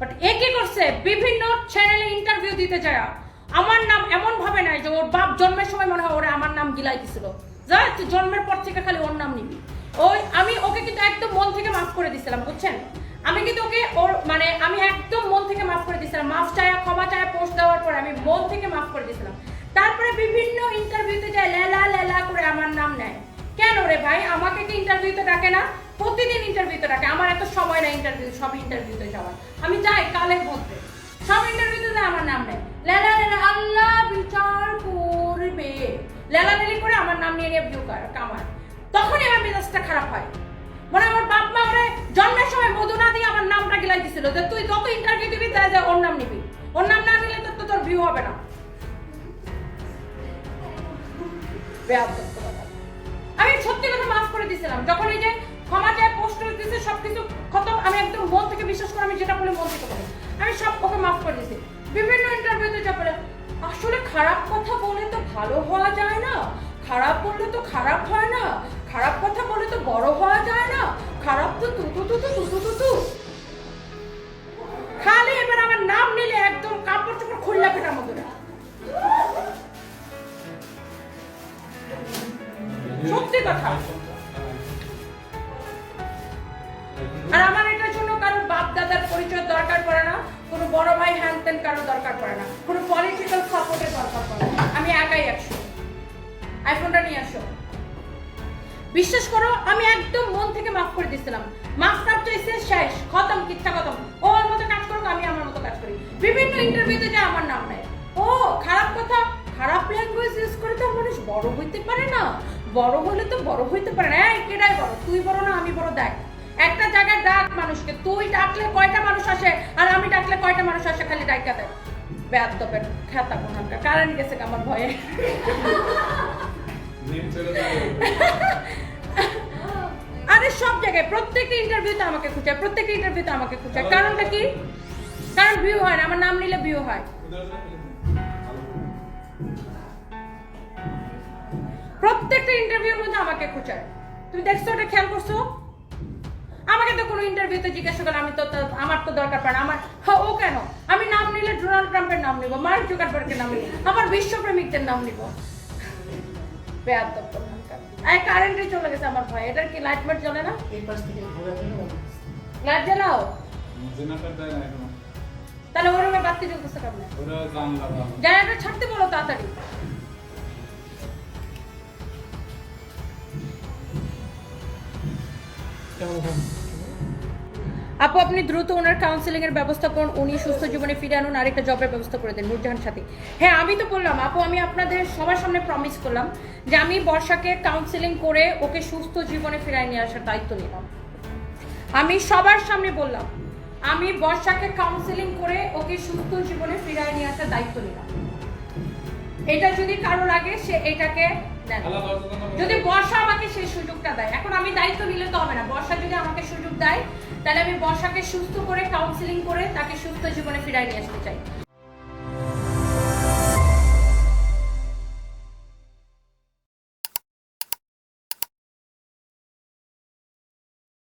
But এ কি করছে? বিভিন্ন চ্যানেলে ইন্টারভিউ দিতে যায়। আমার নাম এমন ভাবে নাই যে ওর বাপ জন্মের সময় মনে হয় ওরা আমার নাম গিলাই দিছিল যা, তুই জন্মের পর থেকে খালি ওর নাম নিবি। ওই, আমি ওকে কিন্তু একদম মন থেকে মাফ করে দিছিলাম, বুঝছেন? আমি কিন্তু ওকে ওর মানে আমি একদম মন থেকে মাফ করে দিছিলাম। মাফ চায়া, ক্ষমা চায়া পোস্ট দেওয়ার পরে আমি মন থেকে মাফ করে দিছিলাম। তারপরে বিভিন্ন ইন্টারভিউতে যায়, লেলা লেলা করে আমার নাম নেয়। কেন রে ভাই? আমাকে কি ইন্টারভিউতে ডাকে না? প্রতিদিন ইন্টারভিউতে ডাকে। আমার এত সময় না ইন্টারভিউ সব ইন্টারভিউতে যাওয়ার। যাই কালের মধ্যে। সব ইন্টারভিউতে যায় আমার নাম নেয়। লেলা লেলা, আল্লাহ বিচার করবে। লেলা লেলি করে আমার নাম নিয়ে নিয়ে ভিউ কামার তখনই আমার মেজাজটা খারাপ হয়। মানে আমার বাপ মা আমারে জন্মের সময় মধু না দিয়ে আমার নামটা গিলাই দিছিল যে তুই যত ইন্টারভিউ দিবি, তাই যা ওর নাম নিবি। ওর নাম না নিলে তো তোর ভিউ হবে না। আমি সত্যি কথা মাফ করে দিয়েছিলাম যখন এই যে ক্ষমা চায় পোস্ট দিয়েছে সবকিছু আমি একদম মন থেকে বিশ্বাস করে আমি যেটা বলি মন থেকে বলি। আমি সব ওকে মাফ করে দিয়েছি। বিভিন্ন ইন্টারভিউতে যা বলে, আসলে খারাপ কথা বলে তো ভালো হওয়া যায় না। খারাপ বললে তো খারাপ হয় না। খারাপ কথা বলে তো বড় হওয়া যায় না। খারাপ তো, তু তু তু তু তু তু তু। খালি এবার আমার নাম নিলে একদম কাপড় চোপড় খুললা ফেটার মতো। সত্যি কথা। আর আমার এটার জন্য কারও বাপ দাদার পরিচয় দরকার পড়ে না, কোনো বড় ভাই হ্যান কারও দরকার পড়ে না, কোনো পলিটিক্যাল সাপোর্টের দরকার পড়ে না। আমি একাই একশো। আইফোনটা নিয়ে আসো। বিশ্বাস করো, আমি একদম মন থেকে মাফ করে দিয়েছিলাম। মাফ টাফ শেষ, খতম কিচ্ছা খতম ও ওর মতো কাজ করুক, আমি আমার মতো কাজ করি। বিভিন্ন ইন্টারভিউতে যে আমার নাম নেয়। ও, খারাপ কথা, খারাপ ল্যাঙ্গুয়েজ ইউজ করে তো মানুষ বড় হইতে পারে না। বড় হলে তো বড় হইতে পারে না। কেডাই বড়? তুই বড় না, আমি বড়, দেখ। একটা জায়গায় ডাক মানুষকে তুই ডাকলে কয়টা মানুষ আসে আর আমি ডাকলে কয়টা মানুষ আসে খালি ডাইকা দেয়। ব্যাদ দপের খেতা কোনটা কারেন্ট গেছে আমার ভয়ে। আরে সব জায়গায় প্রত্যেকটা ইন্টারভিউতে আমাকে খুঁজে প্রত্যেকটা ইন্টারভিউতে আমাকে খুঁজে। কারণটা কি? কারণ ভিউ হয় না আমার নাম নিলে ভিউ হয়। প্রত্যেকটা ইন্টারভিউর মধ্যে আমাকে খুঁজায় তুমি দেখছ ওটা খেয়াল করছ? আমাকে তো কোনো ইন্টারভিউতে জিজ্ঞাসা করলে আমি তো আমার তো দরকার পড়ে আমার হ্যাঁ ও কেন? আমি নাম নিলে ডোনাল্ড ট্রাম্পের নাম নিব মার্ক জুকারবার্গের নাম নিব আমার বিশ্বপ্রেমিকদের নাম নিব। কোনখানকার। এই কারেন্টে চলে গেছে আমার ভয় এটার কি লাইট মাইট জ্বলে না? লাইট জ্বালাও? তাহলে ওই রুমে বাতি জ্বলতেছে কেমন? জেনারেটর ছাড়তে বলো তাড়াতাড়ি। আপু, আপনি দ্রুত ওনার কাউন্সিলিং এর ব্যবস্থা করুন, উনি সুস্থ জীবনে ফিরে আনুন, আরেকটা জবের ব্যবস্থা করে দেন, নুরজাহান সাথী। হ্যাঁ আমি তো বললাম, আপু, আমি আপনাদের সবার সামনে প্রমিস করলাম যে আমি বর্ষাকে কাউন্সিলিং করে ওকে সুস্থ জীবনে ফিরায় নিয়ে আসার দায়িত্ব নিলাম। আমি সবার সামনে বললাম, আমি বর্ষাকে কাউন্সিলিং করে ওকে সুস্থ জীবনে ফিরায় নিয়ে আসার দায়িত্ব নিলাম। এটা যদি কারও লাগে সে এটাকে যদি বর্ষা আমাকে সেই সুযোগটা দেয়। এখন আমি দায়িত্ব নিলে তো হবে না। বর্ষা যদি আমাকে সুযোগ দেয় তাহলে আমি বর্ষাকে সুস্থ করে কাউন্সিলিং করে তাকে সুস্থ জীবনে ফিরাই নিয়ে আসতে চাই।